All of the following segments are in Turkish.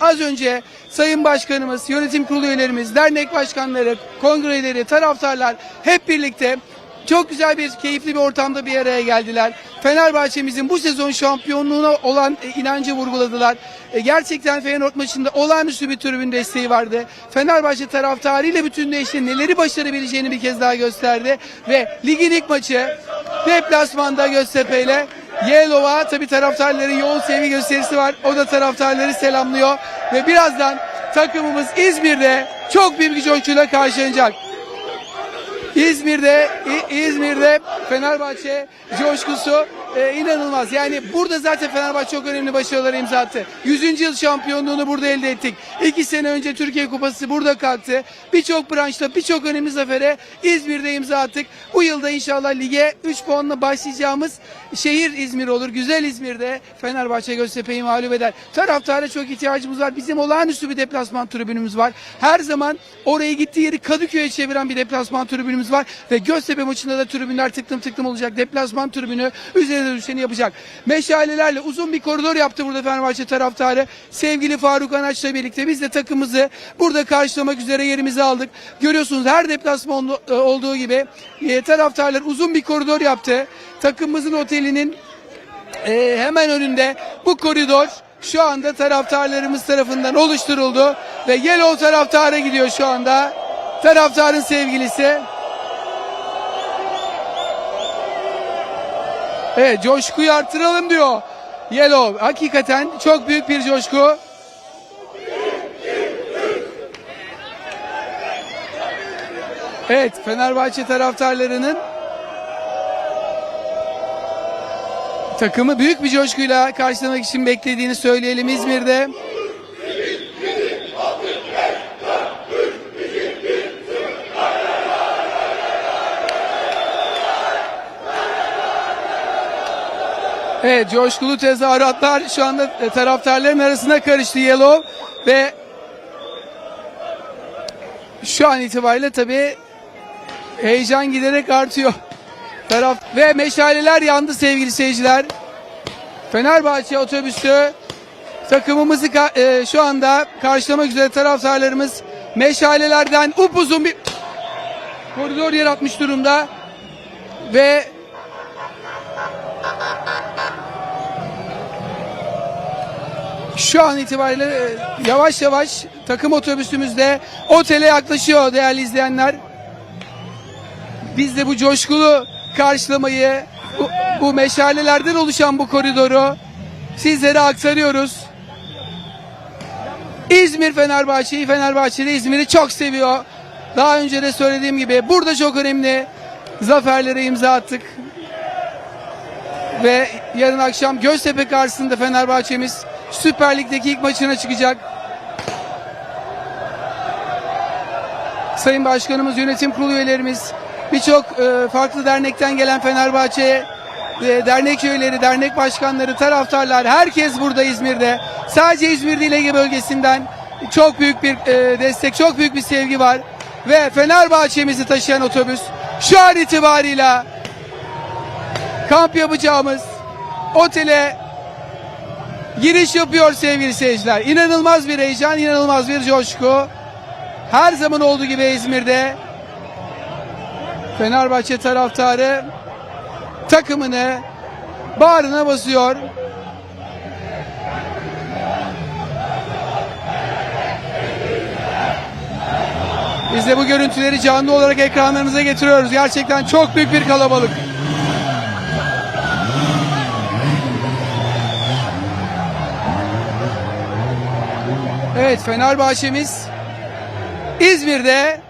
Az önce Sayın Başkanımız, yönetim kurulu üyelerimiz, dernek başkanları, kongreleri, taraftarlar hep birlikte çok güzel bir, keyifli bir ortamda bir araya geldiler. Fenerbahçe'mizin bu sezon şampiyonluğuna olan e, inancı vurguladılar. E, Gerçekten Feyenoord maçında olağanüstü bir tribün desteği vardı. Fenerbahçe taraftarıyla bütünleşti. Neleri başarabileceğini bir kez daha gösterdi. Ve ligin ilk maçı deplasmanda Göztepe ile Yelova tabi taraftarların yoğun sevgi gösterisi var. O da taraftarları selamlıyor. Ve birazdan takımımız İzmir'de çok büyük bir coşkuyla karşılanacak. İzmir'de İzmir'de Fenerbahçe coşkusu e, inanılmaz. Yani burada zaten Fenerbahçe çok önemli başarılar imza attı. 100. yıl şampiyonluğunu burada elde ettik. İki sene önce Türkiye Kupası burada kalktı. Birçok branşta birçok önemli zafere İzmir'de imza attık. Bu yılda inşallah lige 3 puanla başlayacağımız şehir İzmir olur. Güzel İzmir'de Fenerbahçe Göztepe'yi mağlup eder. Taraftara çok ihtiyacımız var. Bizim olağanüstü bir deplasman tribünümüz var. Her zaman oraya gittiği yeri Kadıköy'e çeviren bir deplasman tribünümüz var. Ve Göztepe maçında da tribünler tıklım tıklım olacak. Deplasman tribünü üzerine düşeni yapacak. Meşalelerle uzun bir koridor yaptı burada Fenerbahçe taraftarı. Sevgili Faruk Anaç'la birlikte biz de takımımızı burada karşılamak üzere yerimizi aldık. Görüyorsunuz her deplasman ol- olduğu gibi e, taraftarlar uzun bir koridor yaptı. Takımımızın otelinin e, hemen önünde bu koridor şu anda taraftarlarımız tarafından oluşturuldu ve Yellow taraftara gidiyor şu anda. Taraftarın sevgilisi. Evet coşkuyu artıralım diyor. Yellow hakikaten çok büyük bir coşku. Evet Fenerbahçe taraftarlarının takımı büyük bir coşkuyla karşılamak için beklediğini söyleyelim İzmir'de. Evet coşkulu tezahüratlar şu anda e, taraftarların arasına karıştı Yellow ve şu an itibariyle tabii heyecan giderek artıyor. Taraf ve meşaleler yandı sevgili seyirciler. Fenerbahçe otobüsü takımımızı e, şu anda karşılamak üzere taraftarlarımız meşalelerden upuzun bir koridor yaratmış durumda ve şu an itibariyle e, yavaş yavaş takım otobüsümüz de otele yaklaşıyor değerli izleyenler. Biz de bu coşkulu karşılamayı, bu, bu meşalelerden oluşan bu koridoru sizlere aktarıyoruz. İzmir Fenerbahçe'yi, Fenerbahçe de İzmir'i çok seviyor. Daha önce de söylediğim gibi burada çok önemli zaferlere imza attık. Ve yarın akşam Göztepe karşısında Fenerbahçe'miz Süper Lig'deki ilk maçına çıkacak. Sayın Başkanımız, yönetim kurulu üyelerimiz, birçok e, farklı dernekten gelen Fenerbahçe e, dernek üyeleri, dernek başkanları, taraftarlar herkes burada İzmir'de. Sadece İzmir değil Ege bölgesinden çok büyük bir e, destek, çok büyük bir sevgi var. Ve Fenerbahçe'mizi taşıyan otobüs şu an itibarıyla kamp yapacağımız otele giriş yapıyor sevgili seyirciler. İnanılmaz bir heyecan, inanılmaz bir coşku. Her zaman olduğu gibi İzmir'de Fenerbahçe taraftarı takımını bağrına basıyor. Biz de bu görüntüleri canlı olarak ekranlarınıza getiriyoruz. Gerçekten çok büyük bir kalabalık. Evet Fenerbahçe'miz İzmir'de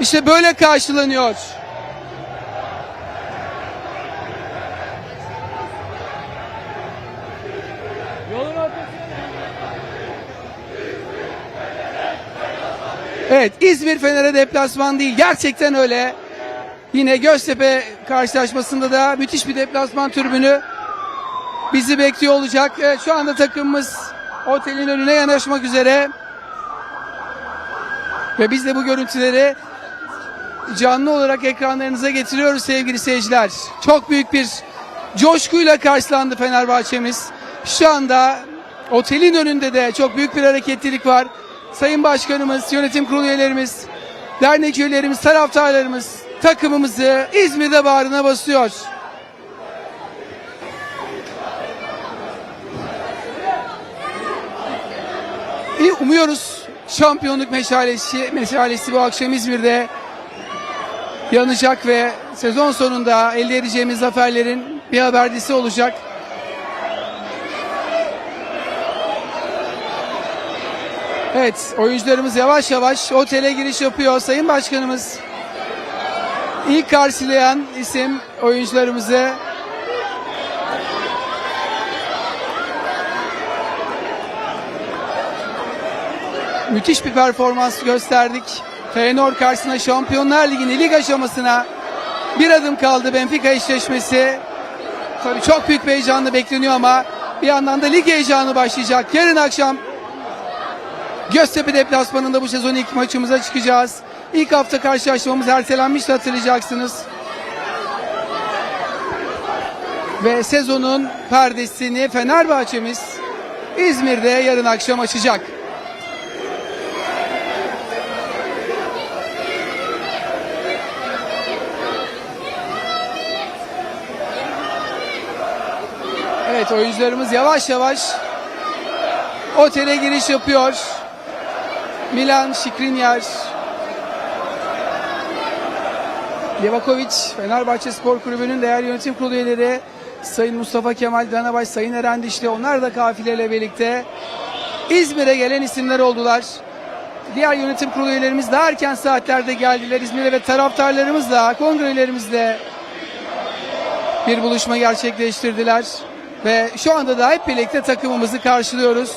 işte böyle karşılanıyor. Evet İzmir Fener'e deplasman değil. Gerçekten öyle. Yine Göztepe karşılaşmasında da müthiş bir deplasman türbünü bizi bekliyor olacak. Evet, şu anda takımımız otelin önüne yanaşmak üzere. Ve biz de bu görüntüleri canlı olarak ekranlarınıza getiriyoruz sevgili seyirciler. Çok büyük bir coşkuyla karşılandı Fenerbahçe'miz. Şu anda otelin önünde de çok büyük bir hareketlilik var. Sayın Başkanımız, yönetim kurulu üyelerimiz, dernek üyelerimiz, taraftarlarımız takımımızı İzmir'de bağrına basıyor. İyi umuyoruz şampiyonluk meşalesi, meşalesi bu akşam İzmir'de yanacak ve sezon sonunda elde edeceğimiz zaferlerin bir haberdisi olacak. Evet, oyuncularımız yavaş yavaş otele giriş yapıyor. Sayın Başkanımız ilk karşılayan isim oyuncularımızı müthiş bir performans gösterdik. Feyenoord karşısında Şampiyonlar Ligi'nin lig aşamasına bir adım kaldı Benfica eşleşmesi. Tabii çok büyük bir heyecanla bekleniyor ama bir yandan da lig heyecanı başlayacak. Yarın akşam Göztepe deplasmanında bu sezon ilk maçımıza çıkacağız. İlk hafta karşılaşmamız ertelenmişti hatırlayacaksınız. Ve sezonun perdesini Fenerbahçe'miz İzmir'de yarın akşam açacak. Evet oyuncularımız yavaş yavaş otele giriş yapıyor. Milan Skriniar, Livakovic, Fenerbahçe Spor Kulübü'nün değerli yönetim kurulu üyeleri Sayın Mustafa Kemal Danabaş, Sayın Eren Dişli onlar da kafileyle birlikte İzmir'e gelen isimler oldular. Diğer yönetim kurulu üyelerimiz daha erken saatlerde geldiler İzmir'e ve taraftarlarımızla, kongre üyelerimizle bir buluşma gerçekleştirdiler. Ve şu anda da hep birlikte takımımızı karşılıyoruz.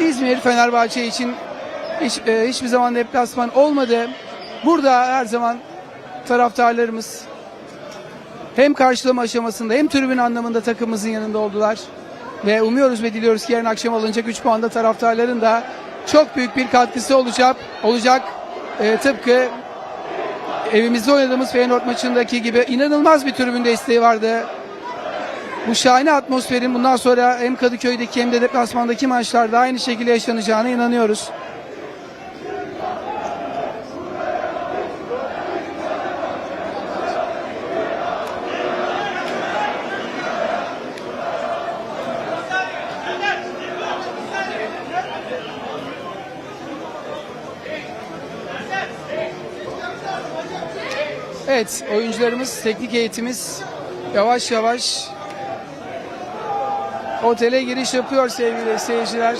İzmir Fenerbahçe için hiç, e, hiçbir zaman deplasman olmadı. Burada her zaman taraftarlarımız hem karşılama aşamasında hem tribün anlamında takımımızın yanında oldular. Ve umuyoruz ve diliyoruz ki yarın akşam alınacak 3 puanda taraftarların da çok büyük bir katkısı olacak. olacak. E, tıpkı evimizde oynadığımız Feyenoord maçındaki gibi inanılmaz bir tribün desteği vardı. Bu şahane atmosferin bundan sonra hem Kadıköy'deki hem de deplasmandaki maçlarda aynı şekilde yaşanacağına inanıyoruz. Evet, oyuncularımız, teknik eğitimiz yavaş yavaş otele giriş yapıyor sevgili seyirciler.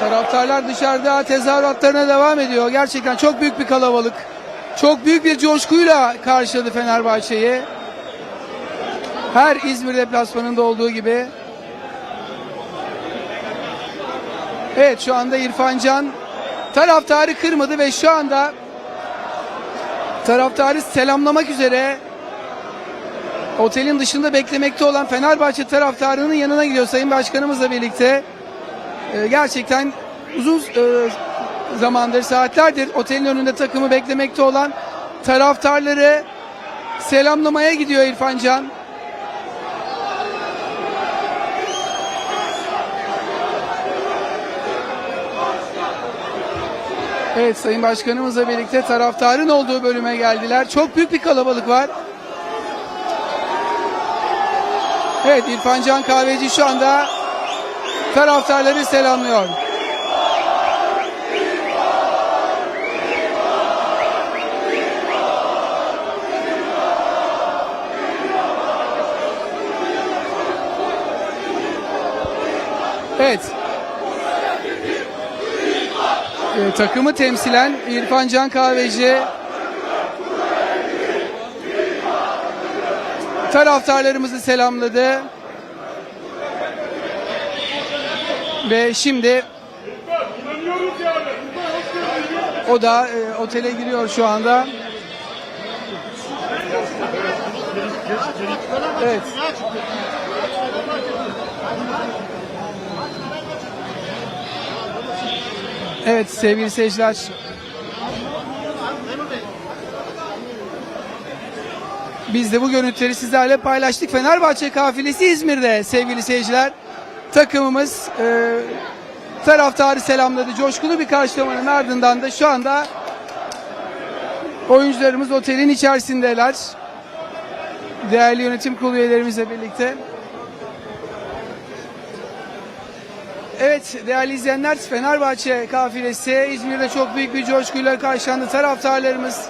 Taraftarlar dışarıda tezahüratlarına devam ediyor. Gerçekten çok büyük bir kalabalık. Çok büyük bir coşkuyla karşıladı Fenerbahçe'yi. Her İzmir deplasmanında olduğu gibi. Evet şu anda İrfan Can taraftarı kırmadı ve şu anda taraftarı selamlamak üzere otelin dışında beklemekte olan Fenerbahçe taraftarının yanına gidiyor Sayın Başkanımızla birlikte. Ee, gerçekten uzun e, zamandır, saatlerdir otelin önünde takımı beklemekte olan taraftarları selamlamaya gidiyor İrfan Can. Evet Sayın Başkanımızla birlikte taraftarın olduğu bölüme geldiler. Çok büyük bir kalabalık var. Evet İrfan Can Kahveci şu anda taraftarları selamlıyor. Takımı temsilen İrfan Can Kahveci taraftarlarımızı selamladı. Ve şimdi o da e, otele giriyor şu anda. Evet. Evet sevgili seyirciler. Biz de bu görüntüleri sizlerle paylaştık. Fenerbahçe kafilesi İzmir'de sevgili seyirciler. Takımımız e, taraftarı selamladı. Coşkulu bir karşılamanın ardından da şu anda oyuncularımız otelin içerisindeler. Değerli yönetim kurulu üyelerimizle birlikte. Evet değerli izleyenler Fenerbahçe kafilesi İzmir'de çok büyük bir coşkuyla karşılandı. Taraftarlarımız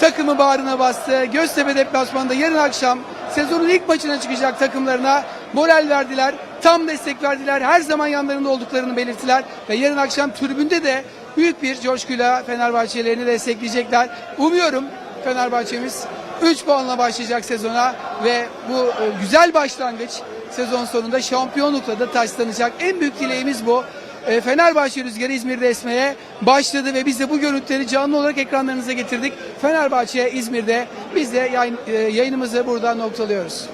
takımı bağrına bastı. Göztepe deplasmanında yarın akşam sezonun ilk maçına çıkacak takımlarına moral verdiler. Tam destek verdiler. Her zaman yanlarında olduklarını belirttiler. Ve yarın akşam tribünde de büyük bir coşkuyla Fenerbahçelerini destekleyecekler. Umuyorum Fenerbahçemiz 3 puanla başlayacak sezona ve bu e, güzel başlangıç sezon sonunda şampiyonlukla da taçlanacak. En büyük dileğimiz bu. E, Fenerbahçe rüzgarı İzmir'de esmeye başladı ve biz de bu görüntüleri canlı olarak ekranlarınıza getirdik. Fenerbahçe İzmir'de biz de yayın- e, yayınımızı burada noktalıyoruz.